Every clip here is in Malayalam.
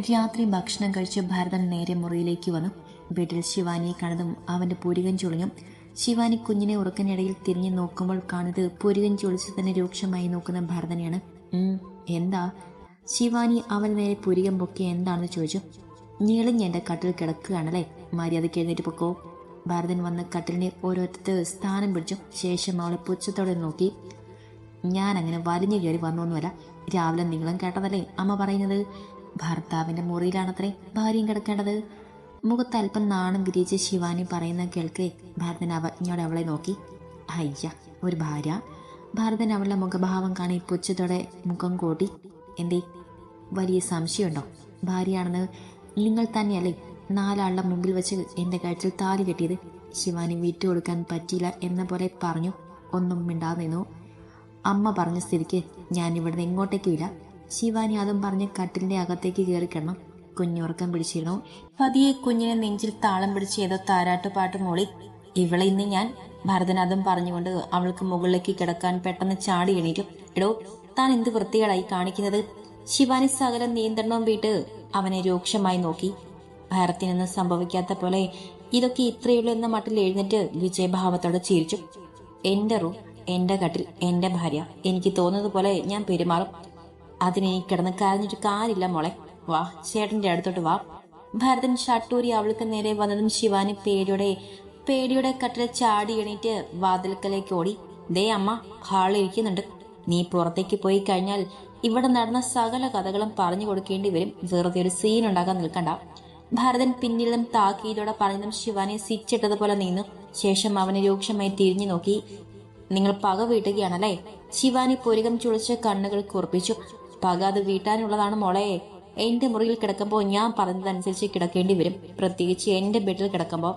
രാത്രി ഭക്ഷണം കഴിച്ച് ഭരതൻ നേരെ മുറിയിലേക്ക് വന്നു. വീട്ടിൽ ശിവാനിയെ കണ്ടതും അവന്റെ പുരികൻ ചുളിഞ്ഞു ശിവാനി കുഞ്ഞിനെ ഉറക്കനിടയിൽ തിരിഞ്ഞു നോക്കുമ്പോൾ കാണുന്നത് പുരികൻ ചുളിച്ച് തന്നെ രൂക്ഷമായി നോക്കുന്ന ഭരതനെയാണ്. എന്താ? ശിവാനി അവൻ നേരെ പുരികം പൊക്കി എന്താണെന്ന് ചോദിച്ചു. ഞെളിഞ്ഞ് എന്റെ കട്ടിൽ കിടക്കുകയാണല്ലേ? മര്യാദയ്ക്ക് എഴുന്നേറ്റ് പൊക്കോ. ഭരതൻ വന്ന് കട്ടിലിനെ ഓരോരുത്തർ സ്ഥാനം പിടിച്ചു. ശേഷം അവളെ പുച്ഛത്തോടെ നോക്കി. ഞാൻ അങ്ങനെ വലിഞ്ഞു കയറി വന്നൊന്നുമല്ല. രാവിലെ നിങ്ങളും കേട്ടതല്ലേ അമ്മ പറയുന്നത്? ഭർത്താവിന്റെ മുറിയിലാണത്രേ ഭാര്യയും കിടക്കേണ്ടത്. മുഖത്ത് അല്പം നാണം വിരിയിച്ച് ശിവാനി പറയുന്ന കേൾക്കേ ഭരതൻ അവജ്ഞയോടെ അവളെ നോക്കി. അയ്യ ഒരു ഭാര്യ. ഭരതൻ അവളുടെ മുഖഭാവം കാണി പുച്ഛത്തോടെ മുഖം കൂട്ടി. എന്തേ വലിയ സംശയമുണ്ടോ? ഭാര്യയാണെന്ന് നിങ്ങൾ തന്നെയല്ലേ നാലാളുടെ മുമ്പിൽ വെച്ച് എന്റെ കഴുത്തിൽ താലി കെട്ടിയത്? ശിവാനി വിട്ടുകൊടുക്കാൻ പറ്റിയില്ല എന്ന പോലെ പറഞ്ഞു. ഒന്നും മിണ്ടാതെ നിന്നു. അമ്മ പറഞ്ഞ സ്ഥിതിക്ക് ഞാൻ ഇവിടുന്ന് എങ്ങോട്ടേക്കുമില്ല ശിവാനി അതും പറഞ്ഞ് കട്ടിലിന്റെ അകത്തേക്ക് കയറി കിടന്നു. കുഞ്ഞുറക്കം പിടിച്ചിരുന്നു. പതിയെ കുഞ്ഞിനെ നെഞ്ചിൽ താളം പിടിച്ച് ഏതോ താരാട്ട് പാട്ട് മൂളി ഇവളെ ഇന്ന് ഞാൻ ഭരതനാഥം പറഞ്ഞുകൊണ്ട് അവൾക്ക് മുകളിലേക്ക് കിടക്കാൻ പെട്ടെന്ന് ചാടി എണീറ്റു. എടോ താൻ എന്ത് വൃത്തികളായി കാണിക്കുന്നത്? ശിവാനി സകല നിയന്ത്രണവും വീട്ട് അവനെ രൂക്ഷമായി നോക്കി. ഭരത്തിനൊന്നും സംഭവിക്കാത്ത പോലെ ഇതൊക്കെ ഇത്രയുള്ളൂ എന്ന മട്ടിൽ എഴുന്നേറ്റ് വിജയഭാവത്തോടെ ചിരിച്ചു. എന്റെ റൂം എന്റെ കട്ടിൽ എന്റെ ഭാര്യ. എനിക്ക് തോന്നുന്നത് പോലെ ഞാൻ പെരുമാറും. അതിനെ കിടന്ന് കരഞ്ഞിട്ട് കാര്യമില്ല മോളെ. വാ ചേട്ടന്റെ അടുത്തോട്ട് വാ. ഭരതൻ ഷട്ടൂരി അവൾക്ക് നേരെ വന്നതും ശിവാനി പേടിയുടെ പേടിയുടെ കട്ടിൽ ചാടി എണീറ്റ് വാതിൽക്കലേക്ക് ഓടി. ദേ അമ്മ ഹാളിൽ ഇരിക്കുന്നുണ്ട്. നീ പുറത്തേക്ക് പോയി കഴിഞ്ഞാൽ ഇവിടെ നടന്ന സകല കഥകളും പറഞ്ഞു കൊടുക്കേണ്ടി വരും. വെറുതെ ഒരു സീൻ ഉണ്ടാക്കാൻ നിൽക്കണ്ട. ഭരതൻ പിന്നിലും താക്കീതോടെ പറഞ്ഞതും ശിവാനെ സിച്ചിട്ടതുപോലെ നീന്നു. ശേഷം അവനെ രൂക്ഷമായി തിരിഞ്ഞു നോക്കി. നിങ്ങൾ പക വീട്ടുകയാണല്ലേ? ശിവാനി പുരുകം ചുളിച്ച് കണ്ണുകൾ കുറിപ്പിച്ചു. പക അത് വീട്ടാനുള്ളതാണ് മോളെ. എന്റെ മുറിയിൽ കിടക്കുമ്പോൾ ഞാൻ പറഞ്ഞതനുസരിച്ച് കിടക്കേണ്ടി വരും. പ്രത്യേകിച്ച് എന്റെ ബെഡിൽ കിടക്കുമ്പോൾ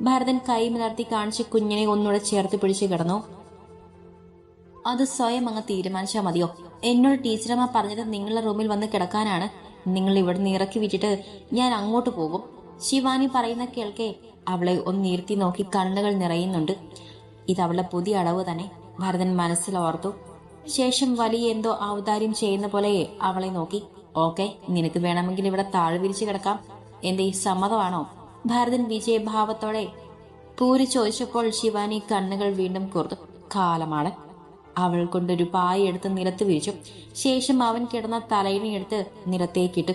ഭരതൻ കൈ മലർത്തി കാണിച്ച് കുഞ്ഞിനെ ഒന്നുകൂടെ ചേർത്ത് പിടിച്ച് കിടന്നു. അത് സ്വയം അങ്ങ് തീരുമാനിച്ചാൽ മതിയോ? എന്നോട് ടീച്ചറമ്മ പറഞ്ഞത് നിങ്ങളുടെ റൂമിൽ വന്ന് കിടക്കാനാണ്. നിങ്ങൾ ഇവിടുന്ന് ഇറക്കി വിട്ടിട്ട് ഞാൻ അങ്ങോട്ട് പോകും. ശിവാനി പറയുന്ന കേൾക്കെ. അവളെ ഒന്ന് ഇരുത്തി നോക്കി കണ്ണുകൾ നിറയുന്നുണ്ട്. ഇത് അവളുടെ പുതിയ അളവ് തന്നെ. ഭരതൻ മനസ്സിൽ ഓർത്തു. ശേഷം വലിയ എന്തോ ഔദാര്യം ചെയ്യുന്ന പോലെ അവളെ നോക്കി. ഓക്കെ നിനക്ക് വേണമെങ്കിൽ ഇവിടെ താഴെ വിരിച്ചു കിടക്കാം. എന്തേ സമ്മതമാണോ? ഭരതൻ വിജയഭാവത്തോടെ പൂരി ചോദിച്ചപ്പോൾ ശിവാനി കണ്ണുകൾ വീണ്ടും കൊർത്തു. കാലമാണ്. അവൾ കൊണ്ടൊരു പായ എടുത്ത് നിലത്ത് വിരിച്ചു. ശേഷം അവൻ കിടന്ന തലയിണി എടുത്ത് നിലത്തേക്കിട്ടു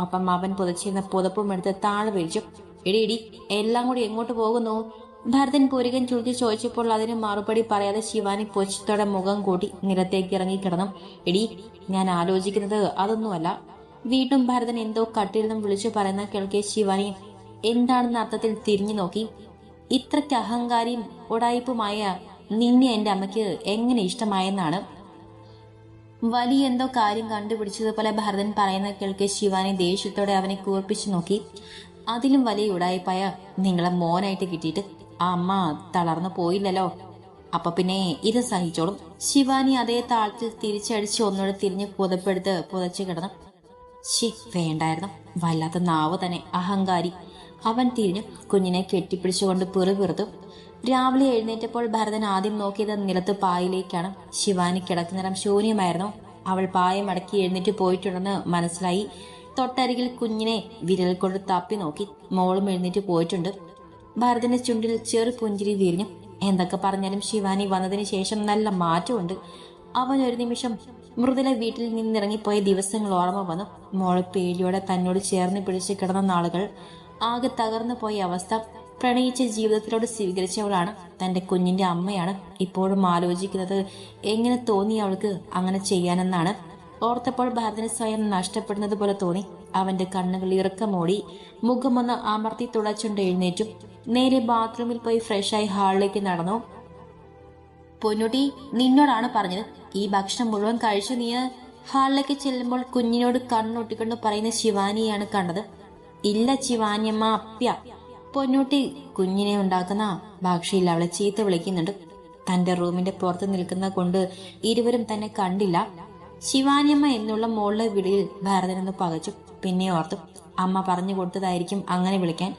ഒപ്പം അവൻ പുതച്ചിരുന്ന പുതപ്പും എടുത്ത് താഴെ വിരിച്ചു. എടി എടി എല്ലാം കൂടി എങ്ങോട്ട് പോകുന്നു? ഭരതൻ പൂരികൻ ചുരുക്കി ചോദിച്ചപ്പോൾ അതിന് മറുപടി പറയാതെ ശിവാനി പൊച്ചത്തോടെ മുഖം കൂട്ടി നിലത്തേക്ക് ഇറങ്ങിക്കിടന്നു എടി ഞാൻ ആലോചിക്കുന്നത് അതൊന്നുമല്ല. വീണ്ടും ഭരതൻ എന്തോ കട്ടിൽ നിന്നും വിളിച്ചു പറയുന്ന കേൾക്കെ ശിവാനി എന്താണെന്ന അർത്ഥത്തിൽ തിരിഞ്ഞു നോക്കി. ഇത്രയ്ക്ക് അഹങ്കാരിയും ഉടായിപ്പുമായ നിന്നെ എന്റെ അമ്മയ്ക്ക് എങ്ങനെ ഇഷ്ടമായെന്നാണ്? വലിയ എന്തോ കാര്യം കണ്ടുപിടിച്ചതുപോലെ ഭരതൻ പറയുന്ന കേൾക്കെ ശിവാനി ദേഷ്യത്തോടെ അവനെ കൂർപ്പിച്ചു നോക്കി. അതിലും വലിയ ഉടായിപ്പായ നിങ്ങളെ മോനായിട്ട് കിട്ടിയിട്ട് അമ്മ തളർന്നു പോയില്ലല്ലോ. അപ്പൊ പിന്നെ ഇത് സഹിച്ചോളും. ശിവാനി അതേ താളത്തിൽ തിരിച്ചടിച്ച് ഒന്നുകൂടെ തിരിഞ്ഞ് പുതപ്പെടുത്ത് പുതച്ചു കിടന്നു. ശി വേണ്ടായിരുന്നു. വല്ലാത്ത നാവ് തന്നെ അഹങ്കാരി. അവൻ തിരിഞ്ഞു കുഞ്ഞിനെ കെട്ടിപ്പിടിച്ചുകൊണ്ട് പിറുപിറുത്തു രാവിലെ എഴുന്നേറ്റപ്പോൾ ഭരതൻ ആദ്യം നോക്കിയത് നിലത്ത് പായിലേക്കാണ് ശിവാനി കിടക്കുന്നിടം ശൂന്യമായിരുന്നു. അവൾ പായ മടക്കി എഴുന്നേറ്റ് പോയിട്ടുണ്ടെന്ന് മനസ്സിലായി. തൊട്ടരികിൽ കുഞ്ഞിനെ വിരൽ കൊണ്ട് തപ്പി നോക്കി. മോളും എഴുന്നേറ്റ് പോയിട്ടുണ്ട്. ഭരതന്റെ ചുണ്ടിൽ ചെറു പുഞ്ചിരി വിരിഞ്ഞു എന്തൊക്കെ പറഞ്ഞാലും ശിവാനി വന്നതിന് ശേഷം നല്ല മാറ്റമുണ്ട്. അവൻ ഒരു നിമിഷം മൃദുല വീട്ടിൽ നിന്നിറങ്ങിപ്പോയ ദിവസങ്ങൾ ഓർമ്മ വന്നു. മോളെ പേടിയോടെ തന്നോട് ചേർന്ന് പിടിച്ച് കിടന്ന നാളുകൾ. ആകെ തകർന്നു പോയ അവസ്ഥ പ്രണയിച്ച ജീവിതത്തിലോട് സ്വീകരിച്ചവളാണ് തന്റെ കുഞ്ഞിന്റെ അമ്മയാണ്. ഇപ്പോഴും ആലോചിക്കുന്നത് എങ്ങനെ തോന്നി അവൾക്ക് അങ്ങനെ ചെയ്യാനെന്നാണ്. ഓർത്തപ്പോൾ ഭാരതന് സ്വയം നഷ്ടപ്പെടുന്നത് പോലെ തോന്നി. അവന്റെ കണ്ണുകൾ ഇറക്കമോടി മുഖമൊന്ന് അമർത്തി തുളച്ചുകൊണ്ട് എഴുന്നേറ്റു. നേരെ ബാത്റൂമിൽ പോയി ഫ്രഷായി ഹാളിലേക്ക് നടന്നു. പൊന്നുട്ടി നിന്നോടാണ് പറഞ്ഞത്. ഈ ഭക്ഷണം മുഴുവൻ കഴിച്ചു നീ. ഹാളിലേക്ക് ചെല്ലുമ്പോൾ കുഞ്ഞിനോട് കണ്ണൊട്ടിക്കൊണ്ട് പറയുന്ന ശിവാനിയാണ് കണ്ടത്. ഇല്ല ശിവാനിയമ്മ അപ്പ്യ. പൊന്നുട്ടി കുഞ്ഞിനെ ഉണ്ടാക്കുന്ന ഭാഷയിൽ അവളെ ചീത്ത വിളിക്കുന്നുണ്ട്. തന്റെ റൂമിന്റെ പുറത്ത് നിൽക്കുന്ന കൊണ്ട് ഇരുവരും തന്നെ കണ്ടില്ല. ശിവാനിയമ്മ എന്നുള്ള മോളുടെ വിളിയിൽ ഭരതനൊന്ന് പകച്ചു. പിന്നെ ഓർത്തു അമ്മ പറഞ്ഞു കൊടുത്തതായിരിക്കും അങ്ങനെ വിളിക്കാൻ.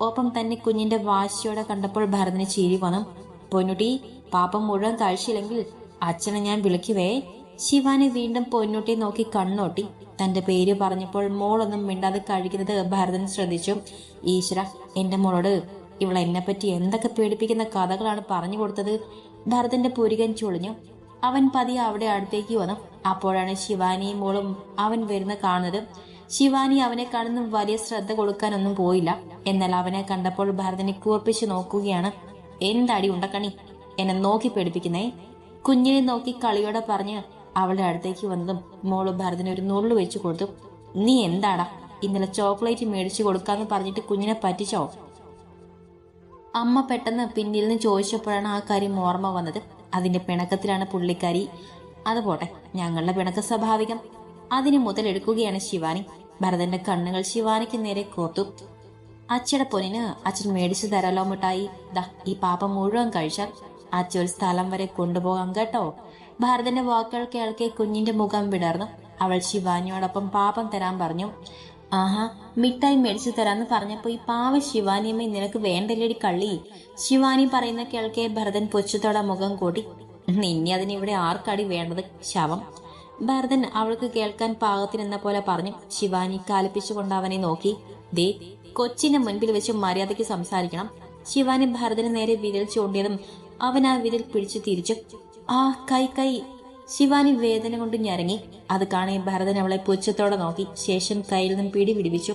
ഒപ്പം തന്നെ കുഞ്ഞിന്റെ വാശിയോടെ കണ്ടപ്പോൾ ഭരതന് ചിരി വന്നു. പൊന്നുട്ടി പാപ്പം മുഴുവൻ കഴിച്ചില്ലെങ്കിൽ അച്ഛനെ ഞാൻ വിളിക്കുവേ. ശിവാനി വീണ്ടും പൊന്നുട്ടിയെ നോക്കി കണ്ണോട്ടി. തന്റെ പേര് പറഞ്ഞപ്പോൾ മോളൊന്നും മിണ്ടാതെ കഴിക്കുന്നത് ഭരതൻ ശ്രദ്ധിച്ചു. ഈശ്വര എന്റെ മോളോട് ഇവൾ എന്തൊക്കെ പേടിപ്പിക്കുന്ന കഥകളാണ് പറഞ്ഞു കൊടുത്തത്? ഭരതന്റെ പുരികൻ ചുളിഞ്ഞു. അവൻ പതിയെ അവിടെ അടുത്തേക്ക് വന്നു. അപ്പോഴാണ് ശിവാനിയും മോളും അവൻ വരുന്ന കാണുന്നത്. ശിവാനി അവനെ കാണുന്ന വലിയ ശ്രദ്ധ കൊടുക്കാനൊന്നും പോയില്ല. എന്നാൽ അവനെ കണ്ടപ്പോൾ ഭരതനെ കൂർപ്പിച്ച് നോക്കുകയാണ്. എന്താടി ഉണ്ടക്കണി? എന്നെ നോക്കി പേടിപ്പിക്കുന്നേ? കുഞ്ഞിനെ നോക്കി കളിയോടെ പറഞ്ഞ് അവളുടെ അടുത്തേക്ക് വന്നതും മോൾ ഭരതന് ഒരു നുള്ളു വെച്ചു കൊടുത്തു. നീ എന്താടാ? ഇന്നലെ ചോക്ലേറ്റ് മേടിച്ചു കൊടുക്കാന്ന് പറഞ്ഞിട്ട് കുഞ്ഞിനെ പറ്റിച്ചോ? അമ്മ പെട്ടെന്ന് പിന്നിൽ നിന്ന് ചോദിച്ചപ്പോഴാണ് ആ കാര്യം ഓർമ്മ വന്നത്. അതിന്റെ പിണക്കത്തിലാണ് പുള്ളിക്കാരി. അത് പോട്ടെ ഞങ്ങളുടെ പിണക്ക സ്വാഭാവികം. അതിന് മുതലെടുക്കുകയാണ് ശിവാനി. ഭരതന്റെ കണ്ണുകൾ ശിവാനിക്ക് നേരെ കോർത്തു. അച്ഛയുടെ പൊന്നിന് അച്ഛൻ മേടിച്ചു തരാലോ മിഠായി. ദാ ഈ പാപം മുഴുവൻ കഴിച്ചാൽ അച്ഛ ഒരു സ്ഥലം വരെ കൊണ്ടുപോകാം കേട്ടോ. ഭരതന്റെ വാക്കുകൾ കേൾക്കെ കുഞ്ഞിന്റെ മുഖം വിടർന്നു. അവൾ ശിവാനിയോടൊപ്പം പാപം തരാൻ പറഞ്ഞു. ആഹാ മിഠായി മേടിച്ചു തരാന്ന് പറഞ്ഞപ്പോ ഈ പാവ ശിവാനിയമ്മ നിനക്ക് വേണ്ടല്ലേടി കള്ളി? ശിവാനി പറയുന്ന കേൾക്കെ ഭരതൻ പൊച്ചത്തോടെ മുഖം കൂടി. നിന്നെ അതിനിവിടെ ആർക്കാടി വേണ്ടത്? ശവം. ഭരതൻ അവൾക്ക് കേൾക്കാൻ പാകത്തിനെന്ന പോലെ പറഞ്ഞു. ശിവാനി കാലിപ്പിച്ചുകൊണ്ട് അവനെ നോക്കി. ദേ കൊച്ചിന്റെ മുൻപിൽ വെച്ച് മര്യാദയ്ക്ക് സംസാരിക്കണം. ശിവാനി ഭരതന് നേരെ വിരൽ ചൂണ്ടിയതും അവൻ ആ വിരൽ പിടിച്ചു തിരിച്ചു. ആ കൈ കൈ. ശിവാനി വേദന കൊണ്ട് ഞരങ്ങി. അത് കാണേ ഭരതൻ അവളെ പുച്ഛത്തോടെ നോക്കി. ശേഷം കയ്യിൽ നിന്നും പിടി പിടിപ്പിച്ചു.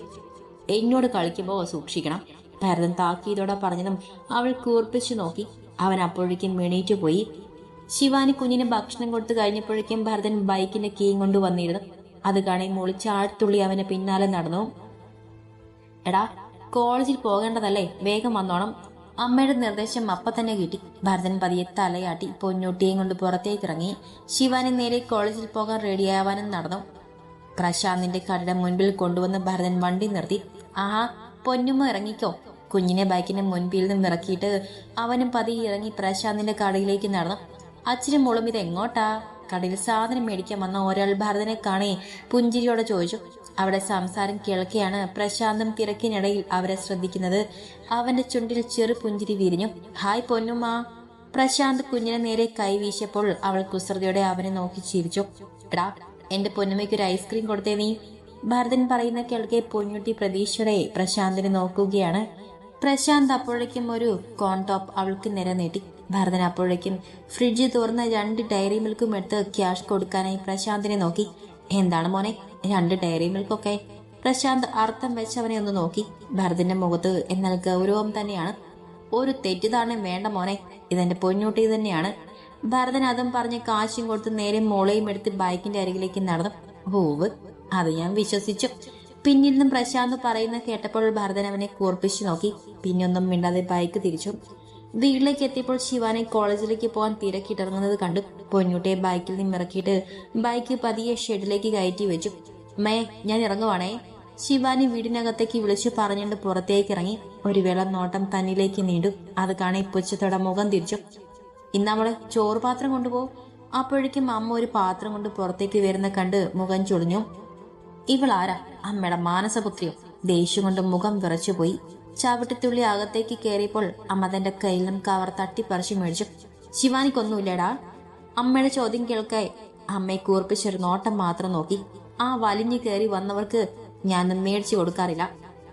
എന്നോട് കളിക്കുമ്പോൾ സൂക്ഷിക്കണം. ഭരതൻ താക്കിയതോടെ പറഞ്ഞതും അവൾ കൂർപ്പിച്ചു നോക്കി. അവൻ അപ്പോഴേക്കും മെണീറ്റു പോയി. ശിവാനി കുഞ്ഞിന് ഭക്ഷണം കൊടുത്തു കഴിഞ്ഞപ്പോഴേക്കും ഭരതൻ ബൈക്കിന്റെ കീയും കൊണ്ട് വന്നിരുന്നു. അത് കാണി മുളിച്ച ആഴ്ത്തുള്ളി അവന് പിന്നാലെ നടന്നു. എടാ കോളേജിൽ പോകേണ്ടതല്ലേ? വേഗം വന്നോണം. അമ്മയുടെ നിർദ്ദേശം അപ്പ തന്നെ കിട്ടി. ഭരതൻ പതിയെ തലയാട്ടി പൊന്നൂട്ടിയെയും കൊണ്ട് പുറത്തേക്ക് ഇറങ്ങി ശിവാനി നേരെ കോളേജിൽ പോകാൻ റെഡിയാവാനും നടന്നു. പ്രശാന്തിന്റെ കടയുടെ മുൻപിൽ കൊണ്ടുവന്ന് ഭരതൻ വണ്ടി നിർത്തി. ആഹാ പൊന്നുമ്മ ഇറങ്ങിക്കോ. കുഞ്ഞിനെ ബൈക്കിന്റെ മുൻപിൽ നിന്നും ഇറക്കിയിട്ട് അവനും പതിയെ ഇറങ്ങി പ്രശാന്തിന്റെ കടയിലേക്ക് നടന്നു. അച്ഛനും മോളും ഇത് എങ്ങോട്ടാ കടയിൽ സാധനം മേടിക്കാൻ വന്ന ഒരാൾ ഭരതനെ കാണേ പുഞ്ചിരിയോടെ ചോദിച്ചു. അവിടെ സംസാരം കേൾക്കെയാണ് പ്രശാന്തം തിരക്കിനിടയിൽ അവരെ ശ്രദ്ധിക്കുന്നത്. അവന്റെ ചുണ്ടിൽ ചെറു പുഞ്ചിരി വിരിഞ്ഞു. ഹായ് പൊന്നുമാ പ്രശാന്ത് കുഞ്ഞിനെ നേരെ കൈവീശിയപ്പോൾ അവൾ കുസൃതിയോടെ അവനെ നോക്കി ചിരിച്ചു. എടാ എന്റെ പൊന്നുമ്മയ്ക്ക് ഒരു ഐസ്ക്രീം കൊടുത്തേ നീ. ഭരതൻ പറയുന്ന കേൾക്കെ പൊന്നുട്ടി പ്രതീക്ഷയുടെ പ്രശാന്തിനെ നോക്കുകയാണ്. പ്രശാന്ത് അപ്പോഴേക്കും ഒരു കോൺ ടോപ്പ് അവൾക്ക് നിരനീട്ടി ഭരതൻ അപ്പോഴേക്കും ഫ്രിഡ്ജ് തുറന്ന് രണ്ട് ഡയറി മിൽക്കും എടുത്ത് ക്യാഷ് കൊടുക്കാനായി പ്രശാന്തിനെ നോക്കി. എന്താണ് മോനെ രണ്ട് ഡയറി മിൽക്കൊക്കെ പ്രശാന്ത് അർത്ഥം വെച്ച് അവനെ ഒന്ന് നോക്കി. ഭരതന്റെ മുഖത്ത് എന്നാൽ ഗൗരവം തന്നെയാണ്. ഒരു തെറ്റിദ്ധാരണ വേണ്ട മോനെ. ഇതെന്റെ പൊന്നൂട്ടി തന്നെയാണ്. ഭരതൻ അതും പറഞ്ഞ് കാശും കൊടുത്ത് നേരെ മോളയും എടുത്ത് ബൈക്കിന്റെ അരികിലേക്ക് നടന്നു. ഹൂവ് അത് ഞാൻ വിശ്വസിച്ചു. പിന്നീട് പ്രശാന്ത് പറയുന്ന കേട്ടപ്പോൾ ഭരതൻ അവനെ കൂർപ്പിച്ചു നോക്കി. പിന്നൊന്നും മിണ്ടാതെ ബൈക്ക് തിരിച്ചു. വീട്ടിലേക്ക് എത്തിയപ്പോൾ ശിവാനെ കോളേജിലേക്ക് പോകാൻ തിരക്കിട്ടിറങ്ങുന്നത് കണ്ടു. പൊന്നൂട്ടിയെ ബൈക്കിൽ നിന്ന് ഇറക്കിയിട്ട് ബൈക്ക് പതിയെ ഷെഡിലേക്ക് കയറ്റി വെച്ചു. മേ ഞാൻ ഇറങ്ങുവാണേ. ശിവാനി വീടിനകത്തേക്ക് വിളിച്ചു പറഞ്ഞുകൊണ്ട് പുറത്തേക്ക് ഇറങ്ങി. ഒരു വെള്ളം നോട്ടം തന്നിലേക്ക് നീണ്ടു. അത് കാണി പുച്ഛത്തോടെ മുഖം തിരിച്ചു. ഇന്നവൾ ചോറ് പാത്രം കൊണ്ടുപോകും. അപ്പോഴേക്കും അമ്മ ഒരു പാത്രം കൊണ്ട് പുറത്തേക്ക് വരുന്ന കണ്ട് മുഖം ചുളിഞ്ഞു. ഇവളാരാ അമ്മയുടെ മാനസപുത്രിയോ. ദേഷ്യം കൊണ്ട് മുഖം വിറച്ചുപോയി. ചവിട്ടിത്തുള്ളി അകത്തേക്ക് കയറിയപ്പോൾ അമ്മ തന്റെ നിന്നും കവർ തട്ടിപ്പറിച്ചു മേടിച്ചു. ശിവാനിക്കൊന്നുമില്ലടാ. അമ്മയുടെ ചോദ്യം കേൾക്കായി അമ്മയെ കൂർപ്പിച്ചൊരു നോട്ടം മാത്രം നോക്കി. ആ വലിഞ്ഞു കയറി വന്നവർക്ക് ഞാൻ മേടിച്ചു കൊടുക്കാറില്ല.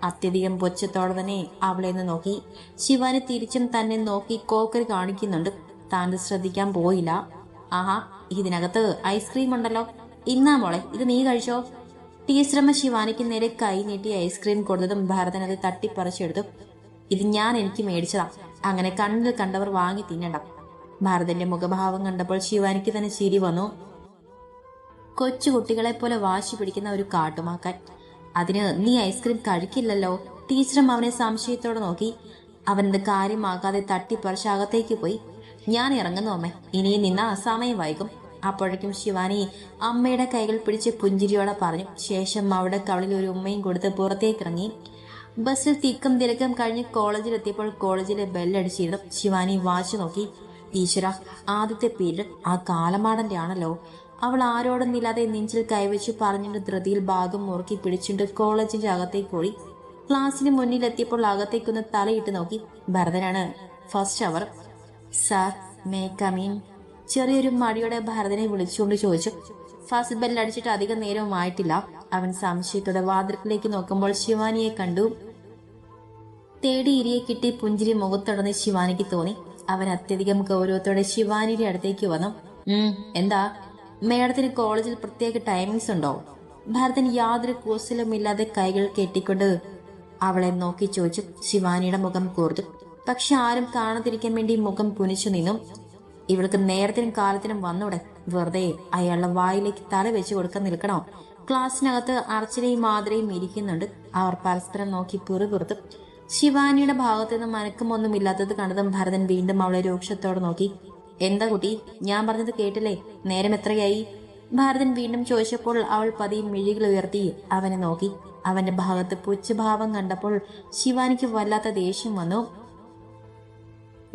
അത്യധികം പൊച്ചത്തോടെ തന്നെ അവളെ നിന്ന് നോക്കി. ശിവാനി തിരിച്ചും തന്നെ നോക്കി കോക്കറി കാണിക്കുന്നുണ്ട്. താൻ ശ്രദ്ധിക്കാൻ പോയില്ല. ആഹാ ഇതിനകത്ത് ഐസ്ക്രീം ഉണ്ടല്ലോ. ഇന്നാ മോളെ ഇത് നീ കഴിച്ചോ? ടീച്ചറമ്മ ശിവാനിക്ക് നേരെ കൈ നീട്ടി ഐസ്ക്രീം കൊടുത്തതും ഭരതൻ അത് തട്ടിപ്പറിച്ചെടുത്തു. ഇത് ഞാൻ എനിക്ക് മേടിച്ചതാ. അങ്ങനെ കണ്ണിൽ കണ്ടവർ വാങ്ങി തിന്നണ്ട. ഭാരതന്റെ മുഖഭാവം കണ്ടപ്പോൾ ശിവാനിക്ക് തന്നെ ചിരി വന്നു. കൊച്ചു കുട്ടികളെ പോലെ വാശി പിടിക്കുന്ന ഒരു കാട്ടുമാക്കാൻ. അതിന് നീ ഐസ്ക്രീം കഴിക്കില്ലല്ലോ? ടീച്ചറും അവനെ സംശയത്തോടെ നോക്കി. അവനത് കാര്യമാകാതെ തട്ടിപ്പറിച്ച് അകത്തേക്ക് പോയി. ഞാൻ ഇറങ്ങുന്നു അമ്മേ. ഇനിയും നിന്ന സമയം വൈകും. അപ്പോഴേക്കും ശിവാനി അമ്മയുടെ കൈകൾ പിടിച്ച് പുഞ്ചിരിയോടെ പറഞ്ഞു ശേഷം അവിടെ കവളിൽ ഒരു ഉമ്മയും കൊടുത്ത് പുറത്തേക്ക് ഇറങ്ങി ബസ്സിൽ തിക്കും തിരക്കും കഴിഞ്ഞ് കോളേജിലെത്തിയപ്പോൾ കോളേജിലെ ബെല്ലടിച്ചിരുന്നു. ശിവാനി വാച്ച് നോക്കി ഈശ്വര ആദ്യത്തെ പീരീഡ് ആ കാലമാടന്റെ ആണല്ലോ അവൾ ആരോടൊന്നില്ലാതെ നെഞ്ചിൽ കൈവച്ച് പറഞ്ഞിട്ട് ധൃതിയിൽ ഭാഗം മുറുക്കി പിടിച്ചിട്ട് കോളേജിന്റെ അകത്തേക്ക് പോയി. ക്ലാസ്സിന് മുന്നിലെത്തിയപ്പോൾ അകത്തേക്കൊന്ന് തലയിട്ട് നോക്കി ഭരതനാണ് ഫസ്റ്റ് അവർ സാർ മേ കമീൻ ചെറിയൊരു മടിയോടെ ഭരതനെ വിളിച്ചുകൊണ്ട് ചോദിച്ചു ഫസ്റ്റ് ബെല്ലടിച്ചിട്ട് അധികം നേരവും ആയിട്ടില്ല? അവൻ സംശയത്തോടെ വാതിൽക്കിലേക്ക് നോക്കുമ്പോൾ ശിവാനിയെ കണ്ടു. തേടി ഇരിയെ കിട്ടി പുഞ്ചിരി മുഖത്തുടന്ന് ശിവാനിക്ക് തോന്നി. അവൻ അത്യധികം ഗൗരവത്തോടെ ശിവാനിയുടെ അടുത്തേക്ക് വന്നു. ഉം എന്താ? മേഡത്തിന് കോളേജിൽ പ്രത്യേക ടൈമിങ്സ് ഉണ്ടോ? ഭരതൻ യാതൊരു കൂസലുമില്ലാതെ കൈകൾ കെട്ടിക്കൊണ്ട് അവളെ നോക്കി ചോദിച്ചു. ശിവാനിയുടെ മുഖം കൂർത്തു. പക്ഷെ ആരും കാണാതിരിക്കാൻ വേണ്ടി മുഖം പുനിച്ചു നിന്നു. ഇവൾക്ക് നേരത്തിനും കാലത്തിനും വന്നൂടെ വെറുതെ അയാളുടെ വായിലേക്ക് തല വെച്ച് കൊടുക്കാൻ നിൽക്കണോ? ക്ലാസ്സിനകത്ത് അർച്ചനയും മാതിരയും ഇരിക്കുന്നുണ്ട്. അവർ പരസ്പരം നോക്കി പിറുപിറുത്ത് ശിവാനിയുടെ ഭാഗത്തു നിന്ന് മനക്കമൊന്നുമില്ലാത്തത് കണ്ടതും ഭരതൻ വീണ്ടും അവളെ രൂക്ഷത്തോടെ നോക്കി. എന്താ കുട്ടി ഞാൻ പറഞ്ഞത് കേട്ടില്ലേ? നേരം എത്രയായി? ഭരതൻ വീണ്ടും ചോദിച്ചപ്പോൾ അവൾ പതിയെ മിഴികൾ ഉയർത്തി അവനെ നോക്കി. അവന്റെ ഭാഗത്ത് പുച്ഛഭാവം കണ്ടപ്പോൾ ശിവാനിക്ക് വല്ലാത്ത ദേഷ്യം വന്നു.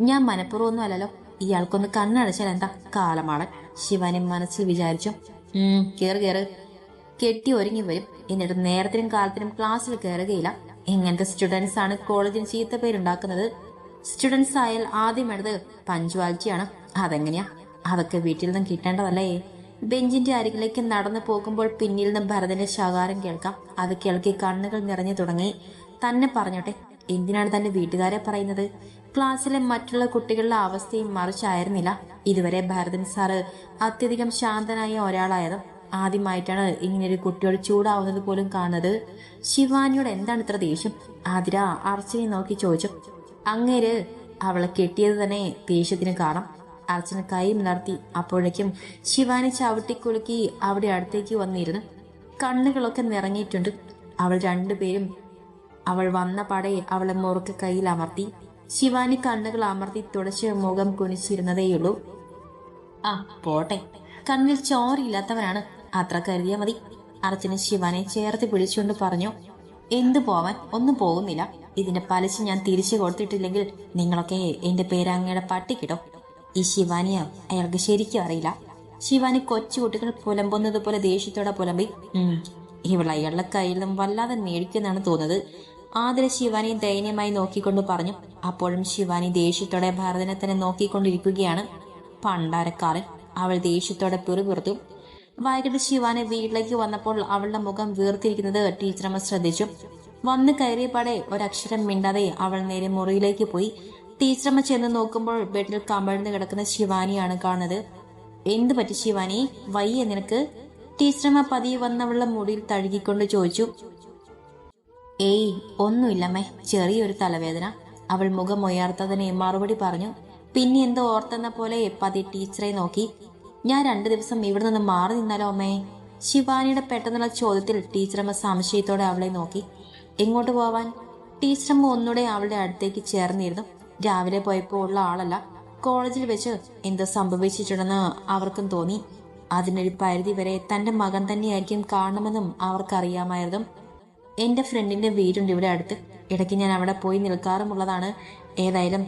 ഞാൻ മനഃപൂർവമൊന്നും അല്ലല്ലോ ഇയാൾക്കൊന്ന് കണ്ണടച്ചാൽ എന്താ? കാലമാണ് ശിവാനി മനസ്സിൽ വിചാരിച്ചു. ഉം കേറ് കേറ്. കെട്ടി ഒരുങ്ങി വരും. എന്നിട്ട് നേരത്തിനും കാലത്തിനും ക്ലാസ്സിൽ കയറുകയില്ല ഇങ്ങനത്തെ സ്റ്റുഡൻസ് ആണ് കോളേജിന് ചീത്ത പേരുണ്ടാക്കുന്നത്? സ്റ്റുഡൻസ് ആയാൽ ആദ്യം വേണ്ടത് പഞ്ച്വാലിറ്റിയാണ്. അതെങ്ങനെയാ? അതൊക്കെ വീട്ടിൽ നിന്നും കിട്ടേണ്ടതല്ലേ? ബെഞ്ചിന്റെ അരികിലേക്ക് നടന്നു പോകുമ്പോൾ പിന്നിൽ നിന്നും ഭരതന്റെ ശകാരം കേൾക്കാം. അത് കേൾക്കി കണ്ണുകൾ നിറഞ്ഞു തുടങ്ങി. തന്നെ പറഞ്ഞോട്ടെ എന്തിനാണ് തന്റെ വീട്ടുകാരെ പറയുന്നത്? ക്ലാസ്സിലെ മറ്റുള്ള കുട്ടികളുടെ അവസ്ഥയും മറിച്ചായിരുന്നില്ല ഇതുവരെ ഭരതൻ സാറ് അത്യധികം ശാന്തനായ ഒരാളായത് ആദ്യമായിട്ടാണ് ഇങ്ങനൊരു കുട്ടിയോട് ചൂടാവുന്നത് പോലും കാണുന്നത്. ശിവാനിയോട് എന്താണ് ഇത്ര ദേഷ്യം? ആതിര അർച്ചനെ നോക്കി ചോദിച്ചു. അങ്ങേര് അവളെ കെട്ടിയത് തന്നെ ദേഷ്യത്തിന് കാണാം അർച്ചന കൈ നടത്തി അപ്പോഴേക്കും ശിവാനി ചവിട്ടിക്കുലുക്കി അവിടെ അടുത്തേക്ക് വന്നിരുന്നു. കണ്ണുകളൊക്കെ നിറങ്ങിയിട്ടുണ്ട് അവൾ രണ്ടുപേരും അവൾ വന്ന പടയെ അവളെ മുറുക്ക് കയ്യിൽ അമർത്തി. ശിവാനി കണ്ണുകൾ അമർത്തി തുടച്ച് മുഖം കുനിച്ചിരുന്നതേയുള്ളൂ. ആ പോട്ടെ. കണ്ണിൽ ചോറില്ലാത്തവനാണ് അത്ര കരുതിയാ മതി. അർച്ചന ശിവാനെ ചേർത്ത് പിടിച്ചുകൊണ്ട് പറഞ്ഞു എന്തു പോവാൻ? ഒന്നും പോകുന്നില്ല. ഇതിന്റെ പലിശ ഞാൻ തിരിച്ചു കൊടുത്തിട്ടില്ലെങ്കിൽ നിങ്ങളൊക്കെ എന്റെ പേരങ്ങയുടെ പട്ടിക്കിടും. ഈ ശിവാനിയ? അയാൾക്ക് ശരിക്കും അറിയില്ല. ശിവാനി കൊച്ചുകുട്ടികൾ പുലമ്പുന്നത് പോലെ ദേഷ്യത്തോടെ പുലമ്പി ഇവൾ അയാളുടെ കയ്യിൽ നിന്നും വല്ലാതെ മേടിക്കുന്നാണ് തോന്നുന്നത്. ആതിര ശിവാനിയെ ദയനീയമായി നോക്കിക്കൊണ്ട് പറഞ്ഞു അപ്പോഴും ശിവാനി ദേഷ്യത്തോടെ ഭരതനെ തന്നെ നോക്കിക്കൊണ്ടിരിക്കുകയാണ്. പണ്ടാരക്കാരൻ അവൾ ദേഷ്യത്തോടെ പിറുപിറുത്തു. വൈകിട്ട് ശിവാനി വീട്ടിലേക്ക് വന്നപ്പോൾ അവളുടെ മുഖം വീർത്തിരിക്കുന്നത് ടീച്ചറമ്മ ശ്രദ്ധിച്ചു. വന്ന് കയറിയപാടെ ഒരക്ഷരം മിണ്ടാതെ അവൾ നേരെ മുറിയിലേക്ക് പോയി. ടീച്ചറമ്മ ചെന്ന് നോക്കുമ്പോൾ ബെഡിൽ കമഴ്ന്ന് കിടക്കുന്ന ശിവാനിയാണ് കാണുന്നത്. എന്ത് പറ്റി ശിവാനി? വയ്യ നിനക്ക്? ടീച്ചറമ്മ പതിയെ വന്നവളുടെ മുടിയിൽ തഴുകിക്കൊണ്ട് ചോദിച്ചു. ഏയ് ഒന്നുമില്ലമ്മേ. ചെറിയൊരു തലവേദന. അവൾ മുഖം ഉയർത്തതിനെ മറുപടി പറഞ്ഞു പിന്നെ എന്തോ ഓർത്തെന്ന പോലെ പതി ടീച്ചറെ നോക്കി. ഞാൻ രണ്ടു ദിവസം ഇവിടെ നിന്ന് മാറി നിന്നാലോ അമ്മേ. ശിവാനിയുടെ പെട്ടെന്നുള്ള ചോദ്യത്തിൽ ടീച്ചറമ്മ സംശയത്തോടെ അവളെ നോക്കി. എങ്ങോട്ട് പോവാൻ? ടീച്ചറമ്മ ഒന്നുകൂടെ അവളുടെ അടുത്തേക്ക് ചേർന്നിരുന്നു. രാവിലെ പോയപ്പോൾ ഉള്ള ആളല്ല. കോളേജിൽ വെച്ച് എന്തോ സംഭവിച്ചിട്ടുണ്ടെന്ന് അവർക്കും തോന്നി. അതിനൊരു പരിധി വരെ തന്റെ മകൻ തന്നെയായിരിക്കും കാണണമെന്നും അവർക്കറിയാമായിരുന്നു. എന്റെ ഫ്രണ്ടിന്റെ വീടുണ്ട് ഇവിടെ അടുത്ത്. ഇടയ്ക്ക് ഞാൻ അവിടെ പോയി നിൽക്കാറുമുള്ളതാണ് ഏതായാലും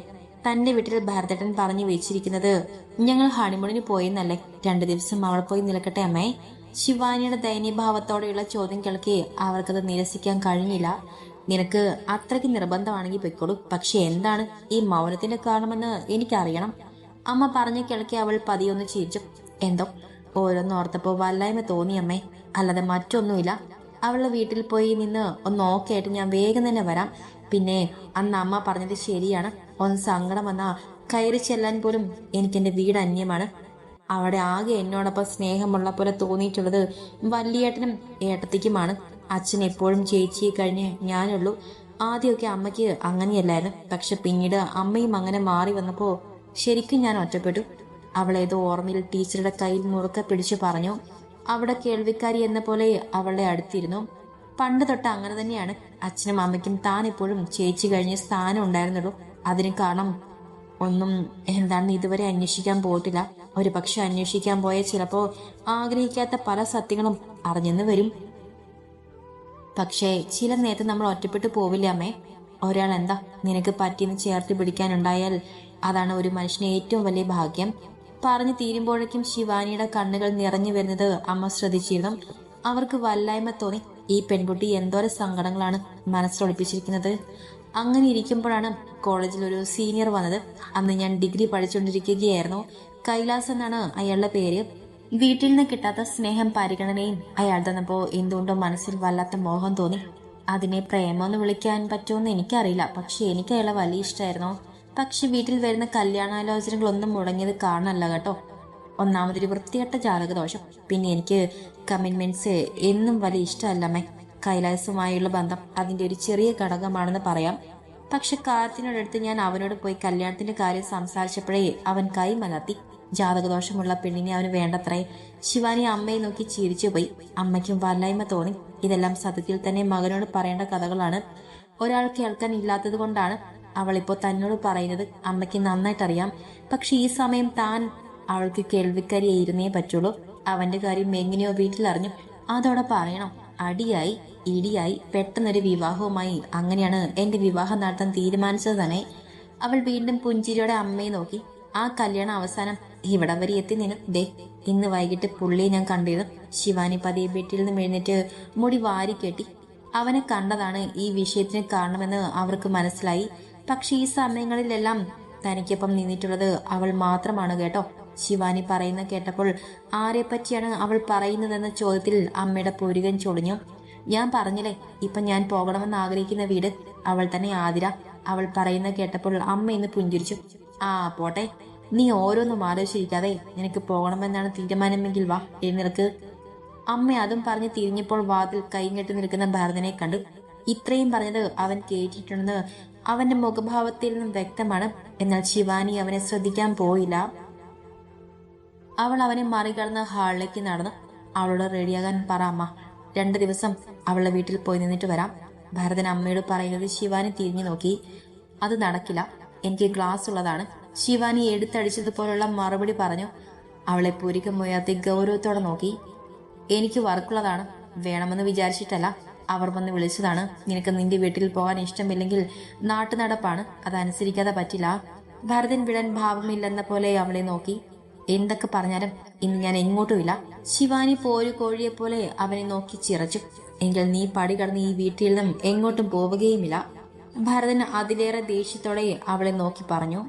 തന്റെ വീട്ടിൽ ഭാരതേട്ടൻ പറഞ്ഞു വെച്ചിരിക്കുന്നത് ഞങ്ങൾ ഹണിമൂണിന് പോയെന്നല്ലേ? രണ്ടു ദിവസം അവിടെ പോയി നിൽക്കട്ടെ അമ്മേ. ശിവാനിയുടെ ദയനീയഭാവത്തോടെയുള്ള ചോദ്യം കേൾക്കി അവർക്കത് നിരസിക്കാൻ കഴിഞ്ഞില്ല. നിനക്ക് അത്രയ്ക്ക് നിർബന്ധമാണെങ്കിൽ പൊയ്ക്കോളൂ. പക്ഷെ എന്താണ് ഈ മൗനത്തിന്റെ കാരണമെന്ന് എനിക്കറിയണം. അമ്മ പറഞ്ഞു കേൾക്കി അവൾ പതിയൊന്ന് ചിരിച്ചു. എന്തോ? ഓരോന്നോർത്തപ്പോ വല്ലായ്മ തോന്നി അമ്മേ. അല്ലാതെ മറ്റൊന്നുമില്ല. അവളുടെ വീട്ടിൽ പോയി നിന്ന് ഒന്ന് ഓക്കെ ആയിട്ട് ഞാൻ വേഗം തന്നെ വരാം. പിന്നെ അന്ന് അമ്മ പറഞ്ഞത് ശരിയാണ്. ഒന്ന് സങ്കടം വന്നാ കയറി ചെല്ലാൻ പോലും എനിക്ക് എന്റെ വീട് അന്യമാണ്. അവിടെ ആകെ എന്നോടൊപ്പം സ്നേഹമുള്ള പോലെ തോന്നിയിട്ടുള്ളത് വല്യേട്ടനും ഏട്ടത്തിക്കുമാണ്. അച്ഛൻ എപ്പോഴും ചേച്ചിയെ കഴിഞ്ഞ് ഞാനുള്ളൂ. ആദ്യമൊക്കെ അമ്മയ്ക്ക് അങ്ങനെയല്ലായിരുന്നു. പക്ഷെ പിന്നീട് അമ്മയും അങ്ങനെ മാറി വന്നപ്പോൾ ശരിക്കും ഞാൻ ഒറ്റപ്പെട്ടു. അവളേതോ ഓർമ്മയിൽ ടീച്ചറുടെ കയ്യിൽ മുറുക്ക പിടിച്ചു പറഞ്ഞു അവിടെ കേൾവിക്കാരി എന്ന പോലെ അവളെ അടുത്തിരുന്നു. പണ്ട് തൊട്ട് അങ്ങനെ തന്നെയാണ്. അച്ഛനും അമ്മയ്ക്കും താൻ എപ്പോഴും ചേച്ചി കഴിഞ്ഞ സ്ഥാനം ഉണ്ടായിരുന്നുള്ളൂ. അതിന് കാരണം ഒന്നും എന്താണെന്ന് ഇതുവരെ അന്വേഷിക്കാൻ പോയിട്ടില്ല. ഒരു പക്ഷെ അന്വേഷിക്കാൻ പോയ ചിലപ്പോ ആഗ്രഹിക്കാത്ത പല സത്യങ്ങളും അറിഞ്ഞെന്ന് വരും. പക്ഷേ ചില നേരത്തെ നമ്മൾ ഒറ്റപ്പെട്ടു പോവില്ല അമ്മേ? ഒരാൾ എന്താ നിനക്ക് പറ്റിയെന്ന് ചേർത്ത് പിടിക്കാനുണ്ടായാൽ അതാണ് ഒരു മനുഷ്യന് ഏറ്റവും വലിയ ഭാഗ്യം. പറഞ്ഞു തീരുമ്പോഴേക്കും ശിവാനിയുടെ കണ്ണുകൾ നിറഞ്ഞു വരുന്നത് അമ്മ ശ്രദ്ധിച്ചിരുന്നു. അവർക്ക് വല്ലായ്മ തോന്നി. ഈ പെൺകുട്ടി എന്തോരം സങ്കടങ്ങളാണ് മനസ്സിലൊളിപ്പിച്ചിരിക്കുന്നത് അങ്ങനെ ഇരിക്കുമ്പോഴാണ് കോളേജിൽ ഒരു സീനിയർ വന്നത്. അന്ന് ഞാൻ ഡിഗ്രി പഠിച്ചുകൊണ്ടിരിക്കുകയായിരുന്നു. കൈലാസ് എന്നാണ് അയാളുടെ പേര്. വീട്ടിൽ നിന്ന് കിട്ടാത്ത സ്നേഹം പരിഗണനയും അയാൾ തന്നപ്പോ എന്തുകൊണ്ടോ മനസ്സിൽ വല്ലാത്ത മോഹം തോന്നി. അതിനെ പ്രേമമെന്ന് വിളിക്കാൻ പറ്റുമെന്ന് എനിക്കറിയില്ല. പക്ഷെ എനിക്ക് അയാളെ വലിയ ഇഷ്ടമായിരുന്നു. പക്ഷെ വീട്ടിൽ വരുന്ന കല്യാണാലോചനകളൊന്നും മുടങ്ങിയത് കാണല്ല കേട്ടോ. ഒന്നാമതൊരു വൃത്തികെട്ട ജാതകദോഷം പിന്നെ എനിക്ക് കമ്മിറ്റ്മെന്റ്സ് എന്നും വലിയ ഇഷ്ടമല്ലമ്മേ കൈലാസവുമായുള്ള ബന്ധം അതിന്റെ ഒരു ചെറിയ ഘടകമാണെന്ന് പറയാം. പക്ഷെ കാത്തിനോടടുത്ത് ഞാൻ അവനോട് പോയി കല്യാണത്തിന്റെ കാര്യം സംസാരിച്ചപ്പോഴേ അവൻ കൈ മലർത്തി. ജാതകദോഷമുള്ള പെണ്ണിനെ അവന് വേണ്ടത്രേ. ശിവാനി അമ്മയെ നോക്കി ചിരിച്ചു പോയി. അമ്മയ്ക്കും വല്ലായ്മ തോന്നി. ഇതെല്ലാം സത്യത്തിൽ തന്നെ മകനോട് പറയേണ്ട കഥകളാണ്. ഒരാൾ കേൾക്കാൻ ഇല്ലാത്തത് കൊണ്ടാണ് അവളിപ്പോ തന്നോട് പറയുന്നത് അമ്മയ്ക്ക് നന്നായിട്ട് അറിയാം പക്ഷെ ഈ സമയം താൻ അവൾക്ക് കേൾവിക്കാരിയായിരുന്നേ പറ്റുള്ളൂ. അവന്റെ കാര്യം എങ്ങനെയോ വീട്ടിലറിഞ്ഞു. അതോടെ പറയണം. അടിയായി ഇടിയായി പെട്ടെന്നൊരു വിവാഹവുമായി അങ്ങനെയാണ് എന്റെ വിവാഹം നടത്താൻ തീരുമാനിച്ചത് തന്നെ. അവൾ വീണ്ടും പുഞ്ചിരിയുടെ അമ്മയെ നോക്കി. ആ കല്യാണം അവസാനം ഇവിടെ വരെ എത്തി നിന്നും. ദേ ഇന്ന് വൈകിട്ട് പുള്ളിയെ ഞാൻ കണ്ടിരുന്നു. ശിവാനി പതിയെ വീട്ടിൽ നിന്ന് എഴുന്നേറ്റ് മുടി വാരി കെട്ടി അവനെ കണ്ടതാണ് ഈ വിഷയത്തിന് കാരണമെന്ന് അവർക്ക് മനസ്സിലായി. പക്ഷെ ഈ സമയങ്ങളിലെല്ലാം തനിക്കൊപ്പം നിന്നിട്ടുള്ളത് അവൾ മാത്രമാണ് കേട്ടോ. ശിവാനി പറയുന്ന കേട്ടപ്പോൾ ആരെ പറ്റിയാണ് അവൾ പറയുന്നതെന്ന ചോദ്യത്തിൽ അമ്മയുടെ പൂരികൻ ചൊളിഞ്ഞു. ഞാൻ പറഞ്ഞില്ലേ ഇപ്പൊ ഞാൻ പോകണമെന്ന് ആഗ്രഹിക്കുന്ന വീട് അവൾ തന്നെ ആതിര അവൾ പറയുന്ന കേട്ടപ്പോൾ അമ്മ ഇന്ന് പുഞ്ചിരിച്ചു. ആ പോട്ടെ. നീ ഓരോന്നും ആലോചിച്ചിരിക്കാതെ നിനക്ക് പോകണമെന്നാണ് തീരുമാനമെങ്കിൽ വാ എഴുന്നേൽക്ക്. അമ്മ അതും പറഞ്ഞ് തിരിഞ്ഞപ്പോൾ വാതിൽ കൈകെട്ടി നിൽക്കുന്ന ഭരതനെ കണ്ടു. ഇത്രയും പറഞ്ഞത് അവൻ കേട്ടിട്ടുണ്ടെന്ന് അവന്റെ മുഖഭാവത്തിൽ നിന്നും വ്യക്തമാണ്. എന്നാൽ ശിവാനി അവനെ ശ്രദ്ധിക്കാൻ പോയില്ല. അവൾ അവനെ മറികടന്ന് ഹാളിലേക്ക് നടന്നു. അവളോട് റെഡിയാകാൻ പറ അമ്മ. രണ്ടു ദിവസം അവളുടെ വീട്ടിൽ പോയി നിന്നിട്ട് വരാം. ഭരതൻ അമ്മയോട് പറയുന്നത് ശിവാനി തിരിഞ്ഞു നോക്കി. അത് നടക്കില്ല. എനിക്ക് ഗ്ലാസ് ഉള്ളതാണ്. ശിവാനി എടുത്തടിച്ചതുപോലുള്ള മറുപടി പറഞ്ഞു. അവളെ പൂരിക്കം ഉയർത്തി ഗൗരവത്തോടെ നോക്കി. എനിക്ക് വർക്കുള്ളതാണ് വേണമെന്ന് വിചാരിച്ചിട്ടല്ല. അവർ വന്ന് വിളിച്ചതാണ്. നിനക്ക് നിന്റെ വീട്ടിൽ പോകാൻ ഇഷ്ടമില്ലെങ്കിൽ നാട്ടുനടപ്പാണ്. അതനുസരിക്കാതെ പറ്റില്ല. ഭരതൻ വിടാൻ ഭാവമില്ലെന്ന പോലെ അവളെ നോക്കി. എന്തൊക്കെ പറഞ്ഞാലും ഇന്ന് ഞാൻ എങ്ങോട്ടുമില്ല. ശിവാനി പോരു കോഴിയെ പോലെ അവനെ നോക്കി ചിറച്ചു. എങ്കിൽ നീ പടി കടന്ന് ഈ വീട്ടിൽ നിന്നും എങ്ങോട്ടും പോവുകയുമില്ല. ഭരതൻ അതിലേറെ ദേഷ്യത്തോടെ അവളെ നോക്കി പറഞ്ഞു.